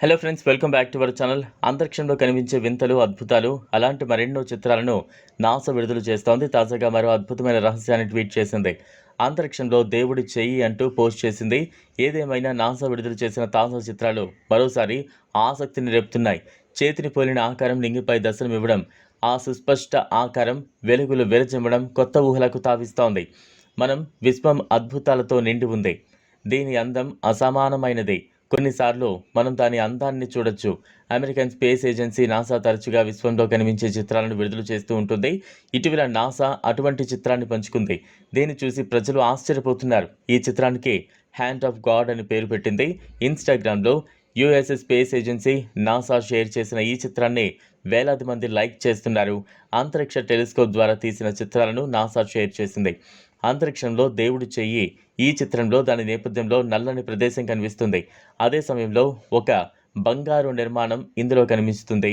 Hello friends welcome back to our channel అంతరిక్షంలో కనిపించే వింతలు అద్భుతాలు అలాంటి మరెన్నో చిత్రాలను నాసా విడుదల చేస్తోంది. తాజాగా మరో అద్భుతమైన రహస్యాన్ని ట్వీట్ చేసింది. అంతరిక్షంలో దేవుడి చెయ్యి అంటూ పోస్ట్ చేసింది. ఏదేమైనా నాసా విడుదల చేసిన తాజా చిత్రాలు మరోసారి ఆసక్తిని రేపుతున్నాయి. చేతిని పోలిన ఆకారం లింగిపై దర్శనమివ్వడం ఆ సుస్పష్ట ఆకారం వెలుగులు వెలజిమ్మడం కొత్త ఊహలకు తావిస్తోంది. మనం విశ్వం అద్భుతాలతో నిండి ఉంది. దీని అందం అసమానమైనది. కొన్నిసార్లు మనం దాని అందాన్ని చూడొచ్చు. అమెరికన్ స్పేస్ ఏజెన్సీ నాసా తరచుగా విశ్వంలో కనిపించే చిత్రాలను విడుదల చేస్తూ ఉంటుంది. ఇటీవల నాసా అటువంటి చిత్రాన్ని పంచుకుంది. దీన్ని చూసి ప్రజలు ఆశ్చర్యపోతున్నారు. ఈ చిత్రానికి హ్యాండ్ ఆఫ్ గాడ్ అని పేరు పెట్టింది. ఇన్స్టాగ్రామ్లో US space agency NASA share చేసిన ఈ చిత్రాన్ని వేలాది మంది లైక్ చేస్తున్నారు. అంతరిక్ష టెలిస్కోప్ ద్వారా తీసిన చిత్రాలను నాసా షేర్ చేసింది. అంతరిక్షంలో దేవుడి చెయ్యి ఈ చిత్రంలో దాని నేపథ్యంలో నల్లని ప్రదేశం కనిపిస్తుంది. అదే సమయంలో ఒక బంగారు నిర్మాణం ఇందులో కనిపిస్తుంది.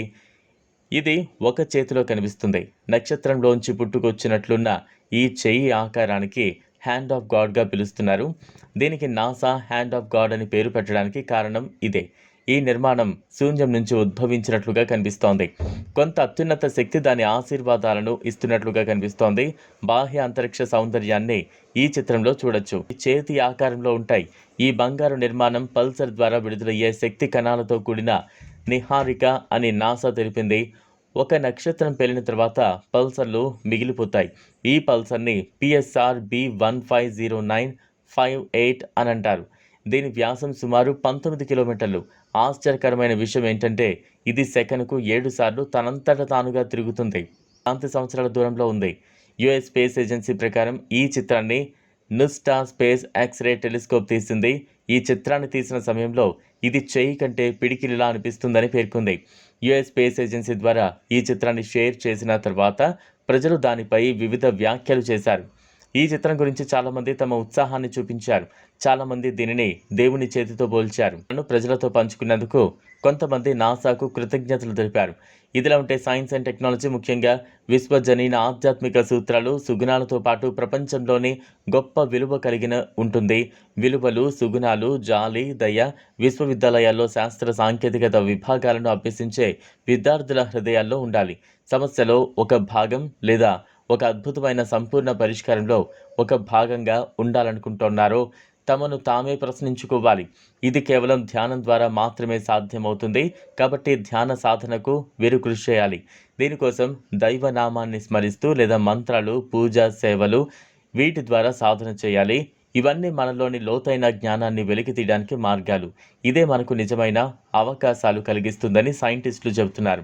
ఇది ఒక చేతిలో కనిపిస్తుంది. నక్షత్రంలోంచి పుట్టుకొచ్చినట్లున్న ఈ చెయ్యి ఆకారానికి హ్యాండ్ ఆఫ్ గాడ్గా పిలుస్తున్నారు. దీనికి నాసా హ్యాండ్ ఆఫ్ గాడ్ అని పేరు పెట్టడానికి కారణం ఇదే. ఈ నిర్మాణం శూన్యం నుంచి ఉద్భవించినట్లుగా కనిపిస్తోంది. కొంత అత్యున్నత శక్తి దాని ఆశీర్వాదాలను ఇస్తున్నట్లుగా కనిపిస్తోంది. బాహ్య అంతరిక్ష సౌందర్యాన్ని ఈ చిత్రంలో చూడొచ్చు. చేతి ఆకారంలో ఉంటాయి. ఈ బంగారు నిర్మాణం పల్సర్ ద్వారా విడుదలయ్యే శక్తి కణాలతో కూడిన నిహారిక అని నాసా తెలిపింది. ఒక నక్షత్రం పేలిన తర్వాత పల్సర్లు మిగిలిపోతాయి. ఈ పల్సర్ని PSR B one five zero nine five eight అని అంటారు. దీని వ్యాసం సుమారు పంతొమ్మిది కిలోమీటర్లు. ఆశ్చర్యకరమైన విషయం ఏంటంటే ఇది సెకనుకు ఏడు సార్లు తనంతట తానుగా తిరుగుతుంది. కాంతి సంవత్సరాల దూరంలో ఉంది. యుఎస్ స్పేస్ ఏజెన్సీ ప్రకారం ఈ చిత్రాన్ని నుస్టా స్పేస్ ఎక్స్రే టెలిస్కోప్ తీసింది. ఈ చిత్రాన్ని తీసిన సమయంలో ఇది చేయి కంటే పిడికిలిలా అనిపిస్తుందని పేర్కొంది. యుఎస్ స్పేస్ ఏజెన్సీ ద్వారా ఈ చిత్రాన్ని షేర్ చేసిన తర్వాత ప్రజలు దానిపై వివిధ వ్యాఖ్యలు చేశారు. ఈ చిత్రం గురించి చాలామంది తమ ఉత్సాహాన్ని చూపించారు. చాలామంది దీనిని దేవుని చేతితో పోల్చారు. నన్ను ప్రజలతో పంచుకున్నందుకు కొంతమంది నాసాకు కృతజ్ఞతలు తెలిపారు. ఇదిలా ఉంటే సైన్స్ అండ్ టెక్నాలజీ ముఖ్యంగా విశ్వజనీన ఆధ్యాత్మిక సూత్రాలు సుగుణాలతో పాటు ప్రపంచంలోని గొప్ప విలువ కలిగిన ఉంటుంది. విలువలు సుగుణాలు జాలి దయ విశ్వవిద్యాలయాల్లో శాస్త్ర సాంకేతికత విభాగాలను అభ్యసించే విద్యార్థుల హృదయాల్లో ఉండాలి. సమస్యలో ఒక భాగం లేదా ఒక అద్భుతమైన సంపూర్ణ పరిష్కారంలో ఒక భాగంగా ఉండాలనుకుంటున్నారో. తమను తామే ప్రశ్నించుకోవాలి. ఇది కేవలం ధ్యానం ద్వారా మాత్రమే సాధ్యమవుతుంది. కాబట్టి ధ్యాన సాధనకు వీరు కృషి చేయాలి. దీనికోసం దైవనామాన్ని స్మరిస్తూ లేదా మంత్రాలు పూజా సేవలు వీటి ద్వారా సాధన చేయాలి. ఇవన్నీ మనలోని లోతైన జ్ఞానాన్ని వెలికి తీయడానికి మార్గాలు. ఇదే మనకు నిజమైన అవకాశాలు కలిగిస్తుందని సైంటిస్టులు చెబుతున్నారు.